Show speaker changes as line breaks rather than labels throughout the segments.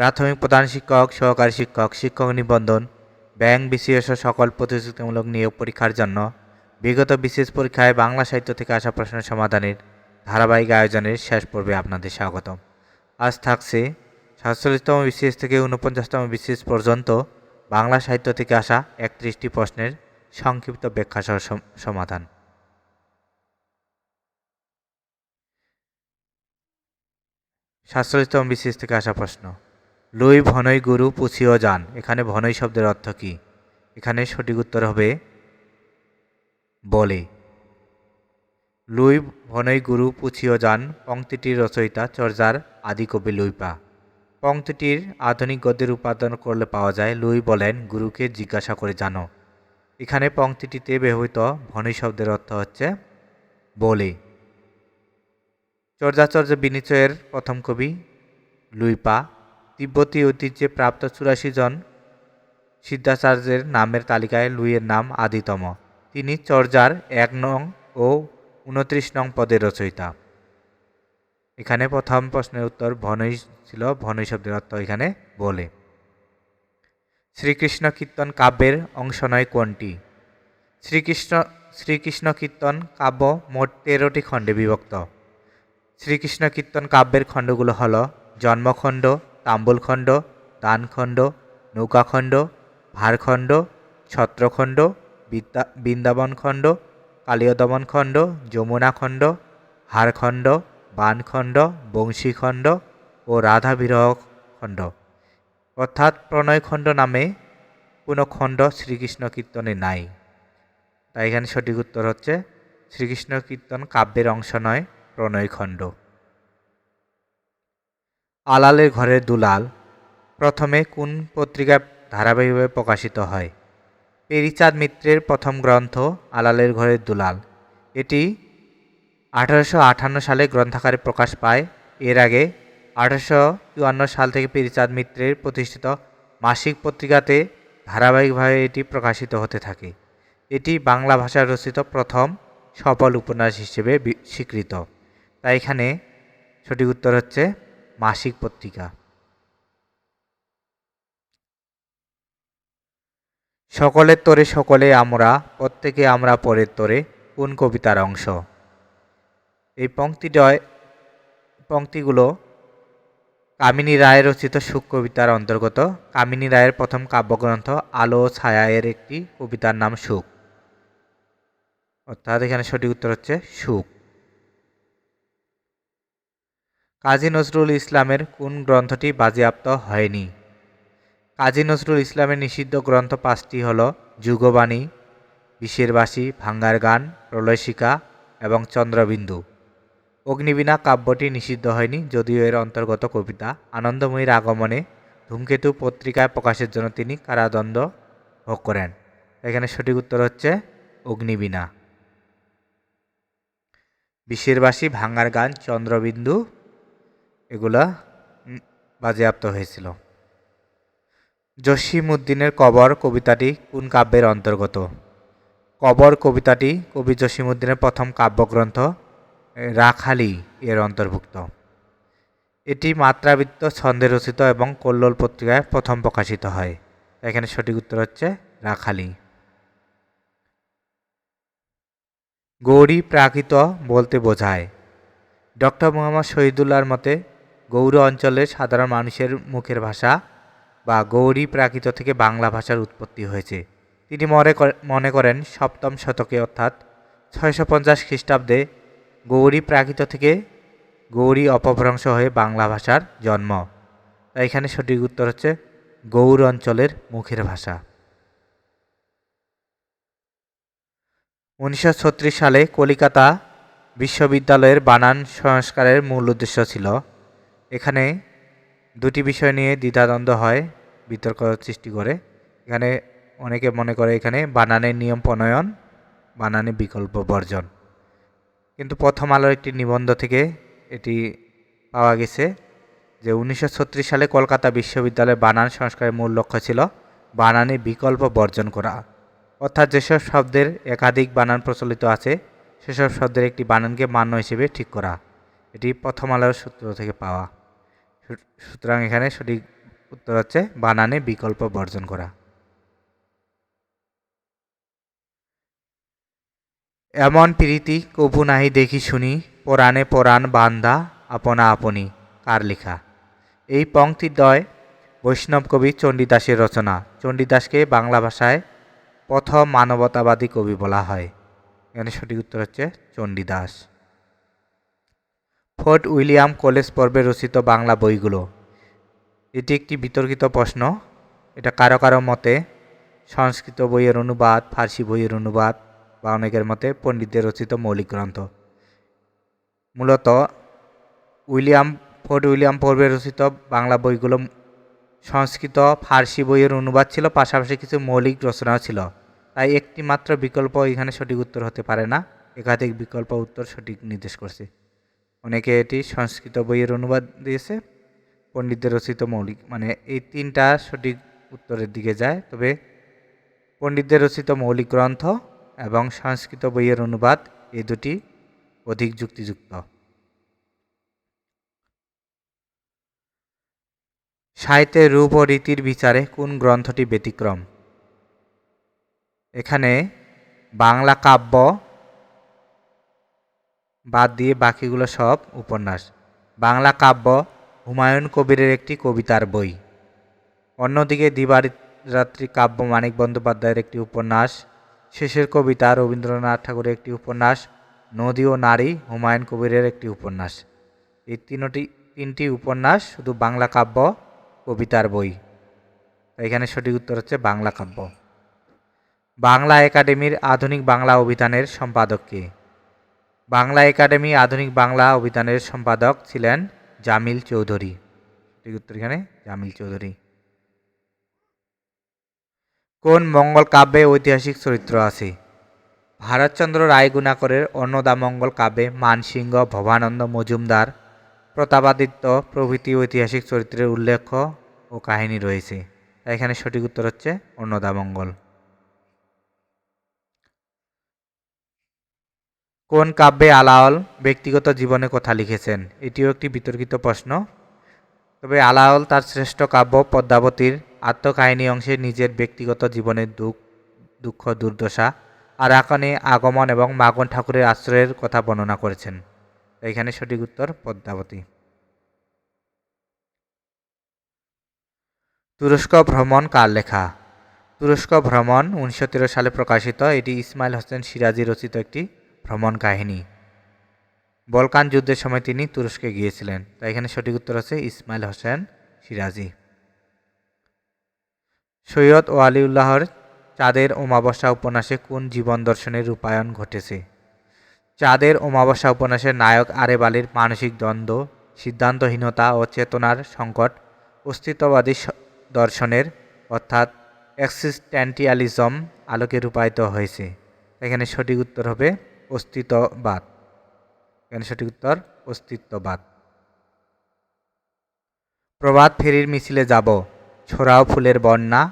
প্রাথমিক প্রধান শিক্ষক, সহকারী শিক্ষক শিক্ষক নিবন্ধন, ব্যাংক বিসিএস সকল প্রতিযোগিতামূলক নিয়োগ পরীক্ষার জন্য বিগত বিশেষ পরীক্ষায় বাংলা সাহিত্য থেকে আসা প্রশ্নের সমাধানের ধারাবাহিক আয়োজনের শেষ পর্বে আপনাদের স্বাগতম। আজ থাকছে সাতচল্লিশতম বিসিএস থেকে উনপঞ্চাশতম বিসিএস পর্যন্ত বাংলা সাহিত্য থেকে আসা একত্রিশটি প্রশ্নের সংক্ষিপ্ত ব্যাখ্যা সহ সমাধান। সাতচল্লিশতম বিসিএস থেকে আসা প্রশ্ন। লুই ভনই গুরু পুছিও যান। এখানে ভনই শব্দের অর্থ কী? এখানে সঠিক উত্তর হবে বলে। লুই ভনই গুরু পুছিও যান, পংক্তিটির রচয়িতা চর্যার আদিকবি লুইপা। পংক্তিটির আধুনিক গদ্যের উপাদান করলে পাওয়া যায়, লুই বলেন, গুরুকে জিজ্ঞাসা করে জানো। এখানে পংক্তিটিতে ব্যবহৃত ভনই শব্দের অর্থ হচ্ছে বলে। চর্যাচর্য বিনিচয়ের প্রথম কবি লুইপা তিব্বতী ঐতিহ্যে প্রাপ্ত চুরাশি জন সিদ্ধাচার্যের নামের তালিকায় লুইয়ের নাম আদিতম। তিনি চর্যার এক নং ও উনত্রিশ নং পদের রচয়িতা। এখানে প্রথম প্রশ্নের উত্তর ভনই ছিল ভনই শব্দের অর্থ এখানে বলে। শ্রীকৃষ্ণ কীর্তন কাব্যের অংশ নয় কোনটি? শ্রীকৃষ্ণ শ্রীকৃষ্ণ কীর্তন কাব্য মোট তেরোটি খণ্ডে বিভক্ত। শ্রীকৃষ্ণ কীর্তন কাব্যের খণ্ডগুলো হল জন্মখণ্ড তাম্বুলখণ্ড দানখণ্ড নৌকাখণ্ড, ভারখণ্ড, ছত্রখণ্ড, বিদ্যা বৃন্দাবন খণ্ড কালীয়দমন খণ্ড যমুনা খণ্ড হারখণ্ড বানখণ্ড, বংশীখণ্ড ও রাধা খণ্ড অর্থাৎ প্রণয়খণ্ড নামে কোনো খণ্ড শ্রীকৃষ্ণ কীর্তনে নাই। তাই এখানে সঠিক উত্তর হচ্ছে, শ্রীকৃষ্ণ কীর্তন কাব্যের অংশ নয়, প্রণয়খণ্ড। আলালের ঘরের দুলাল প্রথমে কোন পত্রিকায় ধারাবাহিকভাবে প্রকাশিত হয়? পেরিচাঁদ মিত্রের প্রথম গ্রন্থ, আলালের ঘরের দুলাল। এটি আঠারোশো আটান্ন সালে গ্রন্থাকারে প্রকাশ পায়। এর আগে আঠারোশো চুয়ান্ন সাল থেকে পেরিচাঁদ মিত্রের প্রতিষ্ঠিত মাসিক পত্রিকাতে ধারাবাহিকভাবে এটি প্রকাশিত হতে থাকে। এটি বাংলা ভাষায় রচিত প্রথম সফল উপন্যাস হিসেবে স্বীকৃত। তাই এখানে সঠিক উত্তর হচ্ছে মাসিক পত্রিকা। সকলের তরে সকলে আমরা, প্রত্যেকে আমরা পরের তরে কোন কবিতার অংশ। এই পংক্তিদ্বয় পংক্তিগুলো কামিনী রায়ের রচিত সুখ কবিতার অন্তর্গত। কামিনী রায়ের প্রথম কাব্যগ্রন্থ আলো ছায়া এর একটি কবিতার নাম সুখ। অর্থাৎ এখানে সঠিক উত্তর হচ্ছে সুখ। কাজী নজরুল ইসলামের কোন গ্রন্থটি বাজেয়াপ্ত হয়নি? কাজী নজরুল ইসলামের নিষিদ্ধ গ্রন্থ পাঁচটি হল যুগবাণী, বিশেরবাসী, ভাঙ্গার গান, প্রলয়শিকা এবং চন্দ্রবিন্দু। অগ্নিবীণা কাব্যটি নিষিদ্ধ হয়নি যদিও এর অন্তর্গত কবিতা আনন্দময়ীর আগমনে ধূমকেতু পত্রিকায় প্রকাশের জন্য তিনি কারাদণ্ড ভোগ করেন। এখানে সঠিক উত্তর হচ্ছে অগ্নিবীণা। বিশেরবাসী, ভাঙ্গার গান, চন্দ্রবিন্দু এগুলা বাজেয়াপ্ত হয়েছিল। জসিমউদ্দিনের কবর কবিতাটি কোন কাব্যের অন্তর্গত? কবর কবিতাটি কবি জসিমউদ্দিনের প্রথম কাব্যগ্রন্থ রাখালি এর অন্তর্ভুক্ত। এটি মাত্রাবৃত্ত ছন্দে রচিত এবং কল্লোল পত্রিকায় প্রথম প্রকাশিত হয়। এখানে সঠিক উত্তর হচ্ছে রাখালি। গৌরী প্রাকৃত বলতে বোঝায়। ডক্টর মোহাম্মদ শহীদুল্লাহর মতে গৌর অঞ্চলের সাধারণ মানুষের মুখের ভাষা বা গৌরী প্রাকৃত থেকে বাংলা ভাষার উৎপত্তি হয়েছে। তিনি মনে মনে করেন সপ্তম শতকে, অর্থাৎ ছয়শো পঞ্চাশ খ্রিস্টাব্দে গৌরী প্রাকৃত থেকে গৌরী অপভ্রংশ হয়ে বাংলা ভাষার জন্ম। তাই এখানে সঠিক উত্তর হচ্ছে গৌর অঞ্চলের মুখের ভাষা। উনিশশো ছত্রিশ সালে কলিকাতা বিশ্ববিদ্যালয়ের বানান সংস্কারের মূল উদ্দেশ্য ছিল এখানে দুটি বিষয় নিয়ে দ্বিধাদ্বন্দ্ব হয়, বিতর্ক সৃষ্টি করে। এখানে অনেকে মনে করে এখানে বানানের নিয়ম প্রণয়ন বানানের বিকল্প বর্জন। কিন্তু প্রথম আলোর একটি নিবন্ধ থেকে এটি পাওয়া গেছে যে উনিশশো ছত্রিশ সালে কলকাতা বিশ্ববিদ্যালয়ের বানান সংস্কারের মূল লক্ষ্য ছিল বানানে বিকল্প বর্জন করা। অর্থাৎ যেসব শব্দের একাধিক বানান প্রচলিত আছে, সেসব শব্দের একটি বানানকে মান্য হিসেবে ঠিক করা। এটি প্রথম আলোর সূত্র থেকে পাওয়া। সুতরাং এখানে সঠিক উত্তর হচ্ছে বানানে বিকল্প বর্জন করা। এমন প্রীতি কবু নাহি দেখি শুনি, পরাণে পরাণ বান্দা, আপনা আপনি, কার লেখা? এই পংক্তিদ্বয় বৈষ্ণব কবি চণ্ডীদাসের রচনা। চণ্ডীদাসকে বাংলা ভাষায় প্রথম মানবতাবাদী কবি বলা হয়। এখানে সঠিক উত্তর হচ্ছে চণ্ডীদাস। ফোর্ট উইলিয়াম কলেজ পর্বে রচিত বাংলা বইগুলো। এটি একটি বিতর্কিত প্রশ্ন। এটা কারও কারও মতে সংস্কৃত বইয়ের অনুবাদ, ফার্সি বইয়ের অনুবাদ বা অনেকের মতে পণ্ডিতদের রচিত মৌলিক গ্রন্থ। মূলত উইলিয়াম, ফোর্ট উইলিয়াম পর্বে রচিত বাংলা বইগুলো সংস্কৃত, ফার্সি বইয়ের অনুবাদ ছিল, পাশাপাশি কিছু মৌলিক রচনাও ছিল। তাই একটি মাত্র বিকল্প এখানে সঠিক উত্তর হতে পারে না। একাধিক বিকল্প উত্তর সঠিক নির্দেশ করছে। অনেকে এটি সংস্কৃত বইয়ের অনুবাদ দিয়েছে, পণ্ডিতদের রচিত মৌলিক মানে এই তিনটা সঠিক উত্তরের দিকে যায়। তবে পণ্ডিতদের রচিত মৌলিক গ্রন্থ এবং সংস্কৃত বইয়ের অনুবাদ এই দুটি অধিক যুক্তিযুক্ত। সাহিত্যের রূপ ও রীতির বিচারে কোন গ্রন্থটি ব্যতিক্রম? এখানে বাংলা কাব্য বাদ দিয়ে বাকিগুলো সব উপন্যাস। বাংলা কাব্য, হুমায়ুন কবিরের একটি কবিতার বই। অন্যদিকে দিবারাত্রি কাব্য মানিক বন্দ্যোপাধ্যায়ের একটি উপন্যাস, শেষের কবিতা রবীন্দ্রনাথ ঠাকুরের একটি উপন্যাস, নদী ও নারী হুমায়ুন কবিরের একটি উপন্যাস। এই তিনটি তিনটি উপন্যাস শুধু বাংলা কাব্য, কবিতার বই। এখানে সঠিক উত্তর হচ্ছে বাংলা কাব্য। বাংলা একাডেমির আধুনিক বাংলা অভিধানের সম্পাদক কে? বাংলা একাডেমি আধুনিক বাংলা অভিধানের সম্পাদক ছিলেন জামিল চৌধুরী। সঠিক উত্তর এখানে? জামিল চৌধুরী। কোন মঙ্গল কাব্যে ঐতিহাসিক চরিত্র আছে? ভারতচন্দ্র রায় গুণাকরের অন্নদামঙ্গল কাব্যে মানসিংহ, ভবানন্দ মজুমদার, প্রতাপাদিত্য প্রভৃতি ঐতিহাসিক চরিত্রের উল্লেখ ও কাহিনী রয়েছে। এখানে সঠিক উত্তর হচ্ছে অন্নদামঙ্গল। কোন কাব্যে আলাওল ব্যক্তিগত জীবনে কথা লিখেছেন? এটিও একটি বিতর্কিত প্রশ্ন। তবে আলাওল তার শ্রেষ্ঠ কাব্য পদ্মাবতীর আত্মকাহিনী অংশে নিজের ব্যক্তিগত জীবনের দুঃখ দুঃখ, দুর্দশা আর আরাকানে আগমন এবং মাগন ঠাকুরের আশ্রয়ের কথা বর্ণনা করেছেন। এখানে সঠিক উত্তর পদ্মাবতী। তুরস্ক ভ্রমণ কার লেখা? তুরস্ক ভ্রমণ উনিশশো তেরো সালে প্রকাশিত। এটি ইসমাইল হোসেন সিরাজি রচিত একটি ভ্রমণ কাহিনী। বলকান যুদ্ধের সময় তিনি তুরস্কে গিয়েছিলেন। তাই এখানে সঠিক উত্তর হচ্ছে ইসমাইল হোসেন সিরাজি। সৈয়দ ও আলিউল্লাহর চাঁদের অমাবস্যা উপন্যাসে কোন জীবন দর্শনের রূপায়ণ ঘটেছে? চাঁদের অমাবস্যা উপন্যাসের নায়ক আরেব আলীর মানসিক দ্বন্দ্ব, সিদ্ধান্তহীনতা ও চেতনার সংকট অস্তিত্ববাদী দর্শনের, অর্থাৎ এক্সিস্ট্যান্টিয়ালিজম আলোকে রূপায়িত হয়েছে। এখানে সঠিক উত্তর হবে অস্তিত্ববাদ। এখানে সঠিক উত্তর? অস্তিত্ববাদ। প্রভাত ফেরির মিছিলে যাব। ছোড়াও ফুলের বন্যা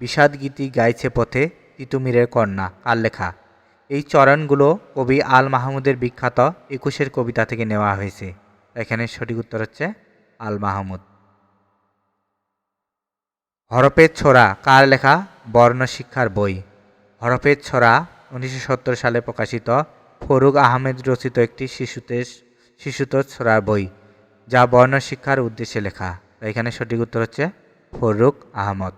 বিষাদ গীতি গাইছে পথে তিতুমিরের কন্যা, কার লেখা? এই চরণগুলো কবি আল মাহমুদের বিখ্যাত একুশের কবিতা থেকে নেওয়া হয়েছে। এখানে সঠিক উত্তর হচ্ছে আল মাহমুদ। হরপের ছোড়া, কার লেখা? বর্ণ শিক্ষার বই। হরপের ছড়া উনিশশো সালে প্রকাশিত ফরুক আহমেদ রচিত একটি শিশুতে শিশুতোষ ছড়ার বই, যা বর্ণ শিক্ষার উদ্দেশ্যে লেখা। এখানে সঠিক উত্তর হচ্ছে ফরুক আহমদ।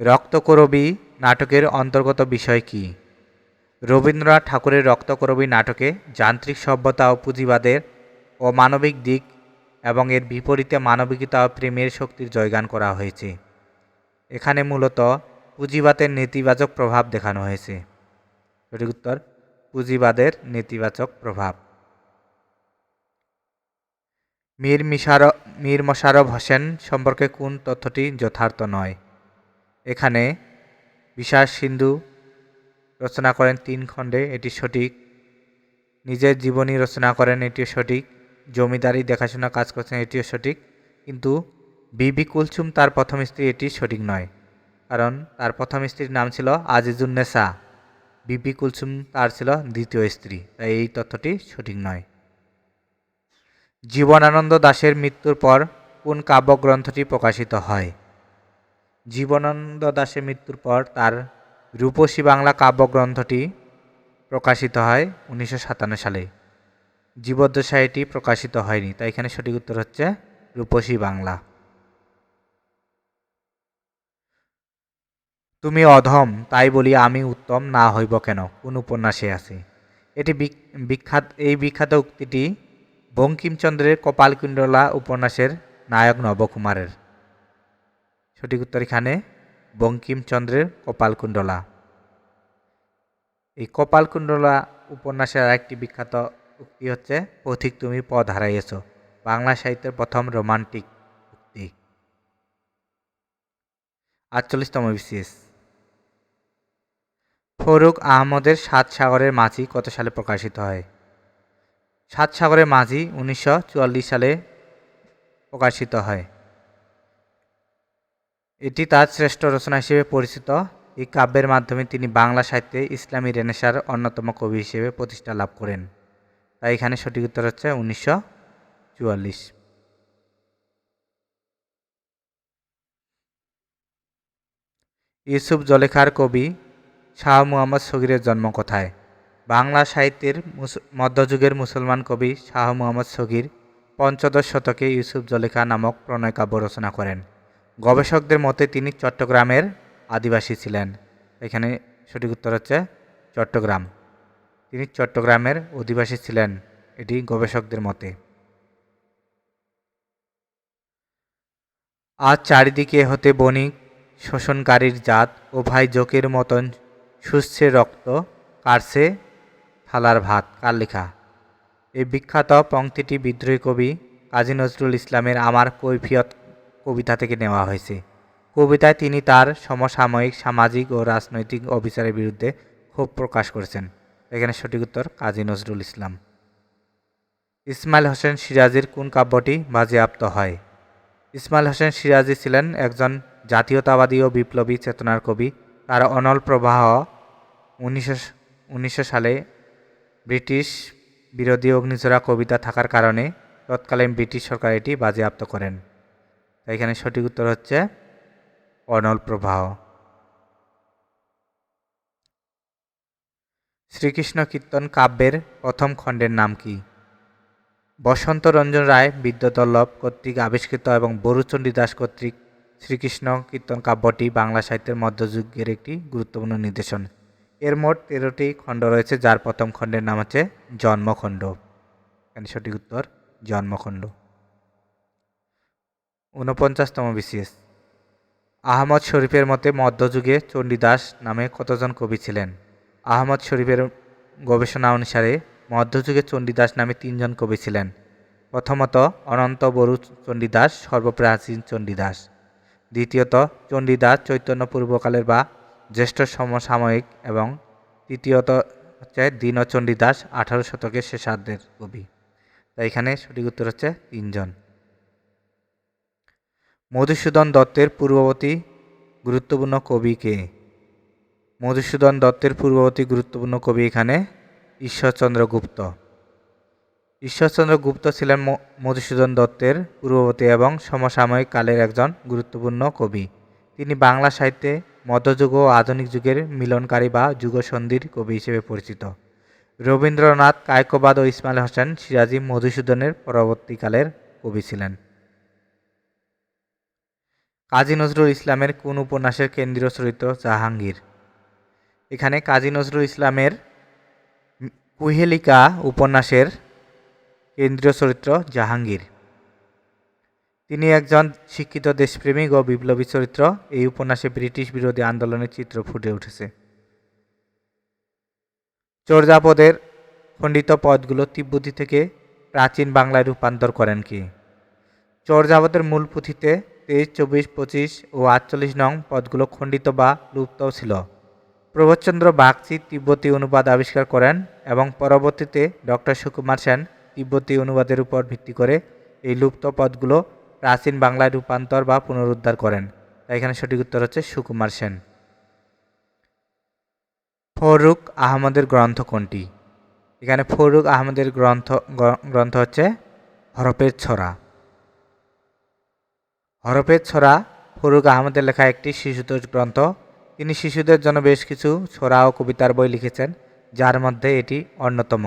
রক্তকরবী নাটকের অন্তর্গত বিষয় কি? রবীন্দ্রনাথ ঠাকুরের রক্তকরবী নাটকে যান্ত্রিক সভ্যতা ও পুঁজিবাদের ও মানবিক দিক এবং এর বিপরীতে মানবিকতা ও প্রেমের শক্তির জয়গান করা হয়েছে। এখানে মূলত পুঁজিবাদের নেতিবাচক প্রভাব দেখানো হয়েছে। সঠিক উত্তর, পুঁজিবাদের নেতিবাচক প্রভাব। মীর মিশার, মীর মোশারফ হোসেন সম্পর্কে কোন তথ্যটি যথার্থ নয়? এখানে বিশ্বাস সিন্ধু রচনা করেন তিন খণ্ডে, এটি সঠিক। নিজের জীবনী রচনা করেন, এটিও সঠিক। জমিদারি দেখাশোনা কাজ করছেন, এটিও সঠিক। কিন্তু বিবি কুলচুম তার প্রথম স্ত্রী, এটি সঠিক নয়। কারণ তার প্রথম স্ত্রীর নাম ছিল আজিজুন্নেসা বিবি কুলসুম তার ছিল দ্বিতীয় স্ত্রী। তাই এই তথ্যটি সঠিক নয়। জীবনানন্দ দাশের মৃত্যুর পর কোন কাব্যগ্রন্থটি প্রকাশিত হয়? জীবনানন্দ দাশের মৃত্যুর পর তার রূপসী বাংলা কাব্যগ্রন্থটি প্রকাশিত হয় উনিশশো সাতান্ন সালে। জীবদ্দশায়টি প্রকাশিত হয়নি, তাই এখানে সঠিক উত্তর হচ্ছে রূপসী বাংলা। তুমি অধম, তাই বলি আমি উত্তম না হইব কেন? কোন উপন্যাসে আছে। এটি বিখ্যাত, এই বিখ্যাত উক্তিটি বঙ্কিমচন্দ্রের কপালকুণ্ডলা উপন্যাসের নায়ক নবকুমারের। সঠিক উত্তর এখানে বঙ্কিমচন্দ্রের কপালকুণ্ডলা। এই কপালকুণ্ডলা উপন্যাসের আরেকটি বিখ্যাত উক্তি হচ্ছে পথিক তুমি পথ হারাইয়েছ। বাংলা সাহিত্যের প্রথম রোমান্টিক উক্তি। আটচল্লিশতম বিসিএস ফরুক আহমদের সাত সাগরের মাঝি কত সালে প্রকাশিত হয়? সাত সাগরের মাঝি উনিশশো চুয়াল্লিশ সালে প্রকাশিত হয়। এটি তার শ্রেষ্ঠ রচনা হিসেবে পরিচিত। এই কাব্যের মাধ্যমে তিনি বাংলা সাহিত্যে ইসলামী রেনেসার অন্যতম কবি হিসেবে প্রতিষ্ঠা লাভ করেন। তাই এখানে সঠিক উত্তর হচ্ছে উনিশশো চুয়াল্লিশ। ইউসুফ জলেখার কবি শাহ মুহাম্মদ সগিরের জন্ম কোথায়? বাংলা সাহিত্যের মধ্যযুগের মুসলমান কবি শাহ মুহাম্মদ সগির পঞ্চদশ শতকে ইউসুফ জলেখা নামক প্রণয়কাব্য রচনা করেন। গবেষকদের মতে তিনি চট্টগ্রামের আদিবাসী ছিলেন। এখানে সঠিক উত্তর হচ্ছে চট্টগ্রাম। তিনি চট্টগ্রামের অধিবাসী ছিলেন, এটি গবেষকদের মতে। আজ চারিদিকে হতে বণিক, শোষণকারীর জাত ও ভাই জোকের মতন শুষছে রক্ত, কারছে, থালার ভাত। কার লেখা? এই বিখ্যাত পংক্তিটি বিদ্রোহী কবি কাজী নজরুল ইসলামের আমার কৈফিয়ত কবিতা থেকে নেওয়া হয়েছে। কবিতায় তিনি তার সমসাময়িক, সামাজিক ও রাজনৈতিক অবিচারের বিরুদ্ধে ক্ষোভ প্রকাশ করেছেন। এখানে সঠিক উত্তর, কাজী নজরুল ইসলাম। ইসমাইল হোসেন সিরাজির কোন কাব্যটি বাজেয়াপ্ত হয়? ইসমাইল হোসেন সিরাজি ছিলেন একজন জাতীয়তাবাদী ও বিপ্লবী চেতনার কবি। তার অনল প্রবাহ উনিশশো সালে ব্রিটিশ বিরোধী অগ্নিঝরা কবিতা থাকার কারণে তৎকালীন ব্রিটিশ সরকার এটি বাজেয়াপ্ত করেন। এখানে সঠিক উত্তর হচ্ছে অনল প্রবাহ। শ্রীকৃষ্ণ কীর্তন কাব্যের প্রথম খণ্ডের নাম কি? বসন্ত রঞ্জন রায় বিদ্যুৎল্লভ কর্তৃক আবিষ্কৃত এবং বরুচণ্ডী দাস কর্তৃক শ্রীকৃষ্ণ কীর্তন কাব্যটি বাংলা সাহিত্যের মধ্যযুগের একটি গুরুত্বপূর্ণ নির্দেশন। এর মোট তেরোটি খণ্ড রয়েছে, যার প্রথম খণ্ডের নাম হচ্ছে জন্মখণ্ড। এখানে সঠিক উত্তর, জন্মখণ্ড। ঊনপঞ্চাশতম বিসিএস। আহমদ শরীফের মতে মধ্যযুগে চণ্ডীদাস নামে কতজন কবি ছিলেন? আহমদ শরীফের গবেষণা অনুসারে মধ্যযুগে চণ্ডীদাস নামে তিনজন কবি ছিলেন। প্রথমত অনন্ত বরু চণ্ডীদাস, সর্বপ্রাচীন চণ্ডীদাস। দ্বিতীয়ত চণ্ডীদাস চৈতন্য পূর্বকালের বা জ্যেষ্ঠ সমসাময়িক এবং তৃতীয়ত হচ্ছে দীন চণ্ডীদাস আঠারো শতকের শেষার্ধের কবি। তাই এখানে সঠিক উত্তর হচ্ছে তিনজন। মধুসূদন দত্তের পূর্ববর্তী গুরুত্বপূর্ণ কবি কে? মধুসূদন দত্তের পূর্ববর্তী গুরুত্বপূর্ণ কবি এখানে ঈশ্বরচন্দ্র গুপ্ত। ঈশ্বরচন্দ্র গুপ্ত ছিলেন মধুসূদন দত্তের পূর্ববর্তী এবং সমসাময়িক কালের একজন গুরুত্বপূর্ণ কবি। তিনি বাংলা সাহিত্যে মধ্যযুগ ও আধুনিক যুগের মিলনকারী বা যুগসন্ধির কবি হিসেবে পরিচিত। রবীন্দ্রনাথ কায়কোবাদ ও ইসমাইল হোসেন সিরাজি মধুসূদনের পরবর্তীকালের কবি ছিলেন। কাজী নজরুল ইসলামের কোন উপন্যাসের কেন্দ্রীয় চরিত্র জাহাঙ্গীর? এখানে কাজী নজরুল ইসলামের কুহেলিকা উপন্যাসের কেন্দ্রীয় চরিত্র জাহাঙ্গীর। তিনি একজন শিক্ষিত দেশপ্রেমিক ও বিপ্লবী চরিত্র। এই উপন্যাসে ব্রিটিশ বিরোধী আন্দোলনের চিত্র ফুটে উঠেছে। চর্যাপদের খণ্ডিত পদগুলো তিব্বতী থেকে প্রাচীন বাংলায় রূপান্তর করেন কি? চর্যাপদের মূল পুঁথিতে তেইশ, চব্বিশ, পঁচিশ ও আটচল্লিশ নং পদগুলো খণ্ডিত বা লুপ্ত ছিল। প্রবোধচন্দ্র বাগচি তিব্বতী অনুবাদ আবিষ্কার করেন এবং পরবর্তীতে ডক্টর সুকুমার সেন তিব্বতী অনুবাদের উপর ভিত্তি করে এই লুপ্ত পদগুলো প্রাচীন বাংলায় রূপান্তর বা পুনরুদ্ধার করেন। তাই এখানে সঠিক উত্তর হচ্ছে সুকুমার সেন। ফরুক আহমদের গ্রন্থ কোনটি? এখানে ফরুক আহমদের গ্রন্থ গ্রন্থ হচ্ছে হরপের ছড়া। হরপের ছড়া ফরুক আহমেদের লেখা একটি শিশুতোষ গ্রন্থ। তিনি শিশুদের জন্য বেশ কিছু ছড়া ও কবিতার বই লিখেছেন, যার মধ্যে এটি অন্যতম।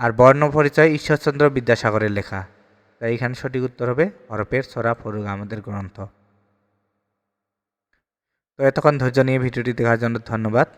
আর বর্ণ পরিচয় ঈশ্বরচন্দ্র বিদ্যাসাগরের লেখা। তাই এখানে সঠিক উত্তর হবে হরপের সরা ফরুগ আমাদের গ্রন্থ। তো এতক্ষণ ধৈর্য নিয়ে ভিডিওটি দেখার জন্য ধন্যবাদ।